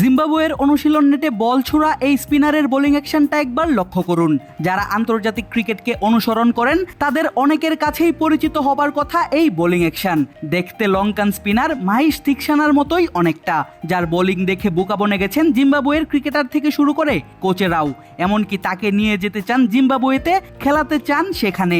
জিম্বাবুয়ের অনুশীলন নেটে বল ছোড়া এই স্পিনারের বোলিং অ্যাকশনটা একবার লক্ষ্য করুন। যারা আন্তর্জাতিক ক্রিকেটকে অনুসরণ করেন, তাদের অনেকের কাছেই পরিচিত হবার কথা এই বোলিং অ্যাকশন। দেখতে লঙ্কান স্পিনার মাহিশ তিকসানার মতোই অনেকটা, যার বোলিং দেখে বোকা বনে গেছেন জিম্বাবুয়ের ক্রিকেটার থেকে শুরু করে কোচেরাও। এমনকি তাকে নিয়ে যেতে চান জিম্বাবুয়েতে, খেলাতে চান সেখানে।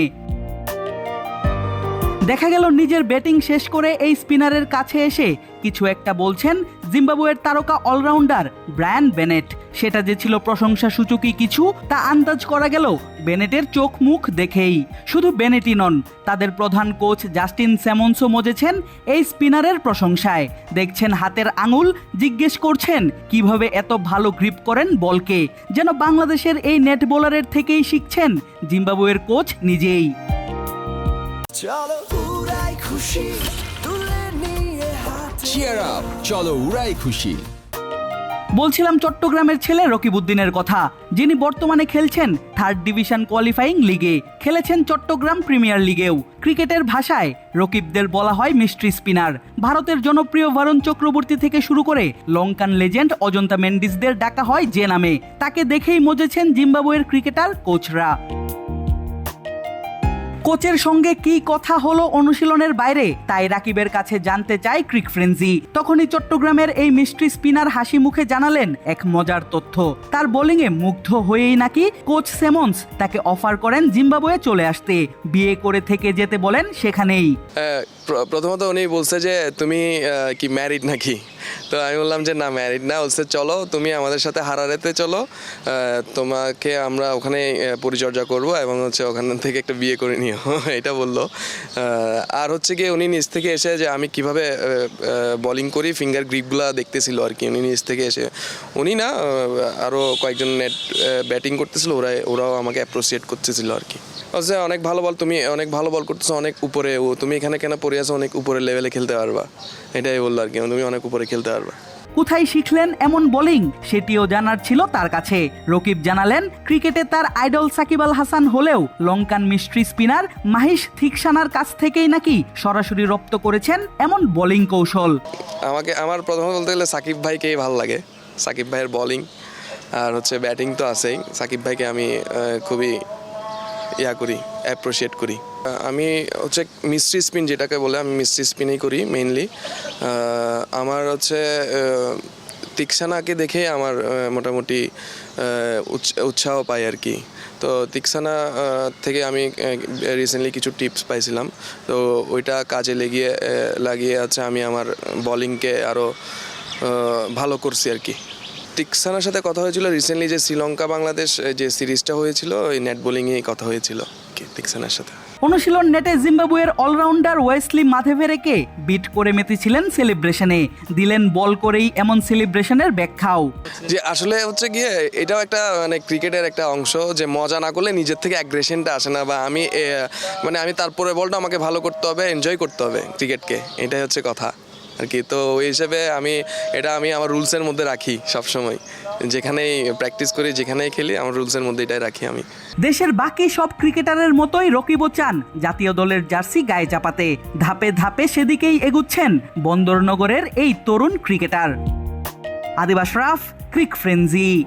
দেখা গেল নিজের ব্যাটিং শেষ করে এই স্পিনারের কাছে এসে কিছু একটা বলছেন জিম্বাবুয়ের তারকা অলরাউন্ডার ব্রায়ান বেনেট। সেটা যে ছিল প্রশংসা সূচকই কিছু, তা আন্দাজ করা গেল বেনেটের চোখ মুখ দেখেই। শুধু বেনেটই নন, তাদের প্রধান কোচ জাস্টিন স্যামন্সও মজেছেন এই স্পিনারের প্রশংসায়। দেখছেন হাতের আঙুল, জিজ্ঞেস করছেন কীভাবে এত ভালো গ্রিপ করেন বলকে। যেন বাংলাদেশের এই নেট বোলারের থেকেই শিখছেন জিম্বাবুয়ের কোচ নিজেই। চলো। উড়াই খুশি তুলে নিয়ে হাতে চিয়ার আপ চলো উড়াই খুশি। বলছিলাম চট্টগ্রামের ছেলে রকিবউদ্দিনের কথা। যিনি বর্তমানে খেলছেন থার্ড ডিভিশন কোয়ালিফাইং লিগে খেলেছেন চট্টগ্রাম প্রিমিয়ার লিগেও ক্রিকেটের ভাষায় রকিবদের বলা হয় মিস্ট্রি স্পিনার ভারতের জনপ্রিয় বরুণ চক্রবর্তী থেকে শুরু করে লঙ্কান লেজেন্ড অজন্তা মেন্ডিসদের ডাকা হয় যে নামে। তাকে দেখেই মজেছেন জিম্বাবুয়ের ক্রিকেটার কোচরা কোচের সঙ্গে কি কথা হলো অনুশীলনের বাইরে? তাই রাকিবের কাছে জানতে চায় ক্রিক ফ্রেন্সি। তখনই চট্টগ্রামের এই মিস্ট্রি স্পিনার হাসি মুখে জানালেন এক মজার তথ্য। তার বোলিংয়ে মুগ্ধ হয়েই নাকি কোচ সেমন্স তাকে অফার করেন জিম্বাবুয়ে চলে আসতে। বিয়ে করে থেকে যেতে বলেন সেখানেই। প্রথমত উনি বলছে যে, তুমি কি ম্যারিড নাকি? তো আমি বললাম যে, না ম্যারিড না। বলছে, চলো, তুমি আমাদের সাথে হারারেতে চলো। তোমাকে আমরা ওখানে পরিচর্যা করব এবং হচ্ছে ওখান থেকে একটা বিয়ে করে নিও। এটা বলল। আর হচ্ছে কি উনি নিজ থেকে এসে যে, আমি কীভাবে বলিং করি? ফিঙ্গার গ্রিপগুলো দেখতেছিল আর কি উনি নিজ থেকে এসে। উনি না আরও কয়েকজন নেট ব্যাটিং করতেছিল ওরা ওরাও আমাকে অ্যাপ্রোসিয়েট করতেছিল আর কি বলছে, অনেক ভালো বল তুমি অনেক ভালো বল করতেছো, অনেক উপরে। ও, তুমি এখানে কেন পড়ে আছো? অনেক উপরে লেভেলে খেলতে পারবা। এটাই বলল আর কি তুমি অনেক উপরে খেলতে পারবা। কোথায় শিখলেন এমন বোলিং? সেটিও জানার ছিল তার কাছে। রকিব জানালেন ক্রিকেটে তার আইডল সাকিব আল হাসান হলেও লঙ্কান মিস্ট্রি স্পিনার মাহিশ থিকসানার কাছ থেকেই নাকি সরাসরি রপ্ত করেছেন এমন বোলিং কৌশল। আমাকে আমার প্রথমত বলতে গেলে সাকিব ভাইকেই ভালো লাগে। সাকিব ভাইয়ের বোলিং আর হচ্ছে ব্যাটিং তো আছেই। সাকিব ভাইকে আমি খুবই ইয়া করি অ্যাপ্রিসিয়েট করি। আমি হচ্ছে মিস্ট্রি স্পিন যেটাকে বলে, আমি মিস্ট্রি স্পিনই করি মেইনলি আমার হচ্ছে তিকসানাকে দেখে আমার মোটামুটি উৎসাহ পাই আর কি। তো তিকসানা থেকে আমি রিসেন্টলি কিছু টিপস পাইছিলাম। তো ওইটা কাজে লেগিয়ে লাগিয়ে আছে আমি আমার বলিংকে আরও ভালো করছি আর কি। তিকসানার সাথে কথা হয়েছিল রিসেন্টলি যে শ্রীলঙ্কা বাংলাদেশ যে সিরিজটা হয়েছিল ওই নেট বোলিংয়েই কথা হয়েছিল। কি? তিকসানার সাথে। অনুশীলন নেটে জিম্বাবুয়ের অলরাউন্ডার ওয়েসলি মাথেভেরেকে বিট করে মেতেছিলেন সেলিব্রেশনে দিলেন বল করেই এমন সেলিব্রেশনের ব্যাখ্যাও। যে আসলে হচ্ছে গিয়ে এটাও একটা মানে ক্রিকেটের একটা অংশ যে মজা না করলে নিজের থেকে অ্যাগ্রেশনটা আসে না বা আমি মানে আমি তারপরে বলটা আমাকে ভালো করতে হবে এনজয় করতে হবে ক্রিকেটকে। এটাই হচ্ছে কথা। আর কি। তো ওই হিসেবে আমি, এটা আমি আমার রুলসের মধ্যে রাখি সবসময়। যেখানেই প্র্যাকটিস করি, যেখানেই খেলি, আমার রুলসের মধ্যে এটাই রাখি আমি। দেশের বাকি সব ক্রিকেটারের মতোই রকিবও চান। জাতীয় দলের জার্সি গায়ে চাপাতে, ধাপে ধাপে সেদিকেই এগুচ্ছেন বন্দরনগরের এই তরুণ ক্রিকেটার। আদিবাস রাফ, ক্রিক ফ্রেন্জি